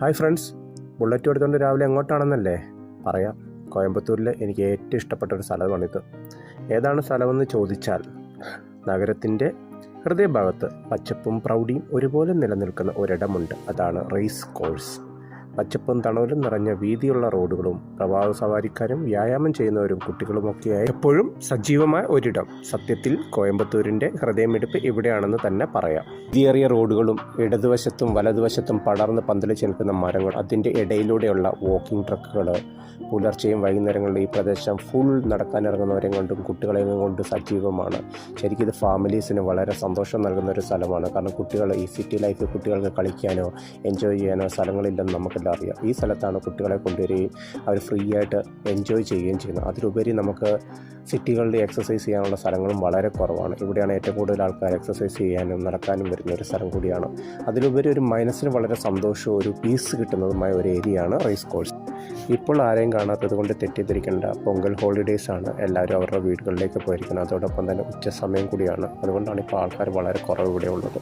Hi friends. Bullet എടുത്തുകൊണ്ട് രാവിലെ എങ്ങോട്ടാണെന്നല്ലേ? പറയാം. കോയമ്പത്തൂരിൽ എനിക്ക് ഏറ്റവും ഇഷ്ടപ്പെട്ട ഒരു സ്ഥലമാണിത്. ഏതാണ് സ്ഥലമെന്ന് ചോദിച്ചാൽ നഗരത്തിന്റെ ഹൃദയഭാഗത്ത് പച്ചപ്പും പ്രൗഢിയും ഒരുപോലെ നിലനിൽക്കുന്ന ഒരിടമുണ്ട്. അതാണ് റേസ് കോഴ്സ്. പച്ചപ്പും തണലും നിറഞ്ഞ വീതിയുള്ള റോഡുകളും പ്രവാഹ സവാരിക്കാരും വ്യായാമം ചെയ്യുന്നവരും കുട്ടികളുമൊക്കെയായി എപ്പോഴും സജീവമായ ഒരിടം. സത്യത്തിൽ കോയമ്പത്തൂരിന്റെ ഹൃദയമെടുപ്പ് ഇവിടെയാണെന്ന് തന്നെ പറയാം. വീതിയേറിയ റോഡുകളും ഇടതുവശത്തും വലതുവശത്തും പടർന്ന് പന്തലിച്ച് നിൽക്കുന്ന മരങ്ങൾ അതിന്റെ ഇടയിലൂടെയുള്ള വാക്കിംഗ് ട്രക്കുകൾ പുലർച്ചെയും വൈകുന്നേരങ്ങളിലും ഈ പ്രദേശം ഫുൾ നടക്കാനിറങ്ങുന്നവരെയും കൊണ്ടും കുട്ടികളെയും കൊണ്ട് സജീവമാണ്. ശരിക്കും ഇത് ഫാമിലീസിന് വളരെ സന്തോഷം നൽകുന്ന ഒരു സ്ഥലമാണ്. കാരണം കുട്ടികൾ ഈ സിറ്റി ലൈഫിൽ കുട്ടികൾക്ക് കളിക്കാനോ എൻജോയ് ചെയ്യാനോ സ്ഥലങ്ങളില്ലെന്ന് നമുക്കെല്ലാം അറിയാം. ഈ സ്ഥലത്താണ് കുട്ടികളെ കൊണ്ടുവരികയും അവർ ഫ്രീ ആയിട്ട് എൻജോയ് ചെയ്യുകയും ചെയ്യുന്നത്. അതിലുപരി നമുക്ക് സിറ്റികളിൽ എക്സസൈസ് ചെയ്യാനുള്ള സ്ഥലങ്ങളും വളരെ കുറവാണ്. ഇവിടെയാണ് ഏറ്റവും കൂടുതൽ ആൾക്കാർ എക്സസൈസ് ചെയ്യാനും നടക്കാനും വരുന്ന ഒരു സ്ഥലം കൂടിയാണ്. അതിലുപരി ഒരു മനസ്സിന് വളരെ സന്തോഷവും ഒരു പീസ് കിട്ടുന്നതുമായ ഒരു ഏരിയയാണ് റൈസ് കോഴ്സ് ഇപ്പോൾ ആരെയും കാണാത്തത് കൊണ്ട് തെറ്റിദ്ധരിക്കേണ്ട പൊങ്കൽ ഹോളിഡേയ്സ് ആണ് എല്ലാവരും അവരുടെ വീടുകളിലേക്ക് പോയിരിക്കുന്നത്. അതോടൊപ്പം തന്നെ ഉച്ച സമയം കൂടിയാണ്. അതുകൊണ്ടാണ് ഇപ്പോൾ ആൾക്കാർ വളരെ കുറവ് ഇവിടെ ഉള്ളത്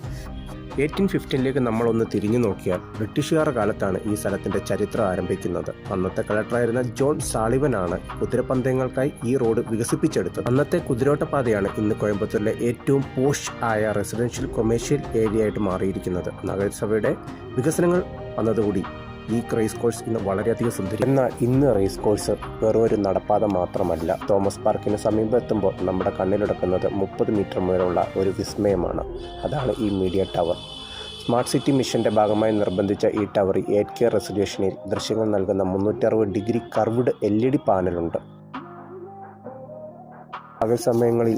എയ്റ്റീൻ ഫിഫ്റ്റീനിലേക്ക് നമ്മളൊന്ന് തിരിഞ്ഞു നോക്കിയാൽ ബ്രിട്ടീഷുകാരുടെ കാലത്താണ് ഈ സ്ഥലത്തിന്റെ ചരിത്രം ആരംഭിക്കുന്നത്. അന്നത്തെ കളക്ടറായിരുന്ന ജോൺ സാളിവനാണ് കുതിരപ്പന്തയങ്ങൾക്കായി ഈ റോഡ് വികസിപ്പിച്ചെടുത്തത്. അന്നത്തെ കുതിരോട്ടപ്പാതയാണ് ഇന്ന് കോയമ്പത്തൂരിലെ ഏറ്റവും പോഷ് ആയ റെസിഡൻഷ്യൽ കൊമേഴ്ഷ്യൽ ഏരിയ ആയിട്ട് മാറിയിരിക്കുന്നത്. നഗരസഭയുടെ വികസനങ്ങൾ വന്നതുകൂടി ഈ റേസ് കോഴ്സ് ഇന്ന് വളരെയധികം സുന്ദരി എന്നാൽ ഇന്ന് റേസ് കോഴ്സ് വെറും ഒരു നടപ്പാത മാത്രമല്ല. തോമസ് പാർക്കിന് സമീപമെത്തുമ്പോൾ നമ്മുടെ കണ്ണിലെടുക്കുന്നത് മുപ്പത് മീറ്റർ മുതലുള്ള ഒരു വിസ്മയമാണ്. അതാണ് ഈ മീഡിയ ടവർ സ്മാർട്ട് സിറ്റി മിഷന്റെ ഭാഗമായി നിർബന്ധിച്ച ഈ ടവർ എയ്റ്റ് കെ റെസൊല്യൂഷനിൽ ദൃശ്യങ്ങൾ നൽകുന്ന മുന്നൂറ്ററുപത് degree curved L E D പാനലുണ്ട് പകൽ സമയങ്ങളിൽ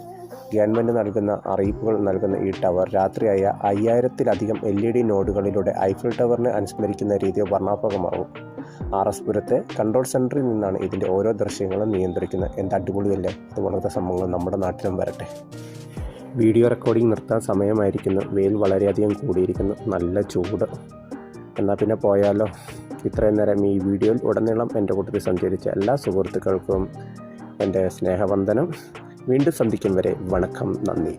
ഗവൺമെന്റ് നൽകുന്ന അറിയിപ്പുകൾ നൽകുന്ന ഈ ടവർ രാത്രിയായ അയ്യായിരത്തിലധികം എൽ ഇ ഡി നോഡുകളിലൂടെ ഐഫിൽ ടവറിനെ അനുസ്മരിക്കുന്ന രീതിയിൽ വർണാഭകമാകും ആർ എസ് പുരത്തെ കൺട്രോൾ സെന്ററിൽ നിന്നാണ് ഇതിന്റെ ഓരോ ദൃശ്യങ്ങളും നിയന്ത്രിക്കുന്നത്. എന്ത് അടിപൊളിയല്ലേ? അതുപോലത്തെ സംഭവങ്ങൾ നമ്മുടെ നാട്ടിലും വരട്ടെ. വീഡിയോ റെക്കോർഡിംഗ് നിർത്താൻ സമയമായിരിക്കുന്നു. വെയിൽ വളരെയധികം കൂടിയിരിക്കുന്നു. നല്ല ചൂട്. എന്നാൽ പിന്നെ പോയാലോ? ഇത്രയും നേരം ഈ വീഡിയോയിൽ ഉടനീളം എന്റെ കൂട്ടത്തിൽ സഞ്ചരിച്ച എല്ലാ സുഹൃത്തുക്കൾക്കും എന്റെ സ്നേഹവന്ദനം. വീണ്ടും സന്ധിക്കും വരെ വണക്കം. നന്ദി.